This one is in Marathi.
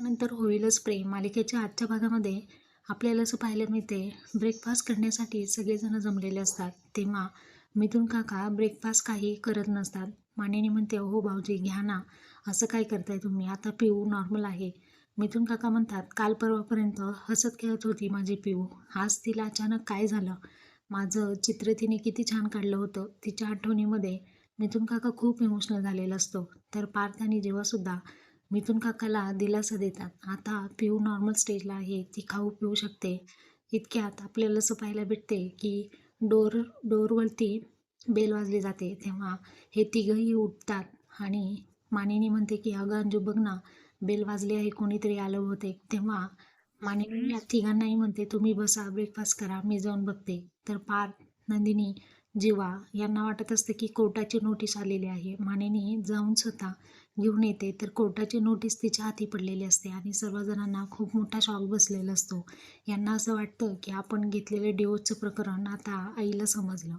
त्यानंतर होईलच प्रेम. मालिकेच्या आजच्या भागामध्ये आपल्याला असं पाहायला मिळते ब्रेकफास्ट करण्यासाठी सगळेजण जमलेले असतात. तेव्हा मिथून काका ब्रेकफास्ट काही करत नसतात. मानेने म्हणते हो भाऊजी घ्या ना. असं काय करताय तुम्ही? आता पिऊ नॉर्मल आहे. मिथून काका म्हणतात काल परवापर्यंत हसत खेळत होती माझी पिऊ. आज तिला अचानक काय झालं? माझं चित्र तिने किती छान काढलं होतं. तिच्या आठवणीमध्ये मिथून काका खूप इमोशनल झालेला असतो. तर पार्थ आणि जेव्हासुद्धा मिथून काकाला दिलासा देतात. आता पिऊ नॉर्मल स्टेजला आहे. ती खाऊ पिऊ शकते. इतक्यात आपल्याला असं पाहायला भेटते की डोर डोरवरती बेल वाजली जाते. तेव्हा हे तिघंही उठतात आणि मानिनी म्हणते की अगं अंजू बघ ना बेल वाजली आहे कोणीतरी आलं होते तेव्हा मानिनी या तिघांनाही म्हणते तुम्ही बसा ब्रेकफास्ट करा मी जाऊन बघते. तर पार नंदिनी जीवा यांना वाटत असते की कोर्टाची नोटीस आलेली आहे. मानेने जाऊन स्वतः घेऊन येते तर कोर्टाची नोटीस तिच्या हाती पडलेली असते आणि सर्वजणांना खूप मोठा शॉक बसलेला असतो. यांना असं वाटतं की आपण घेतलेलं डिओचं प्रकरण आता आईला समजलं.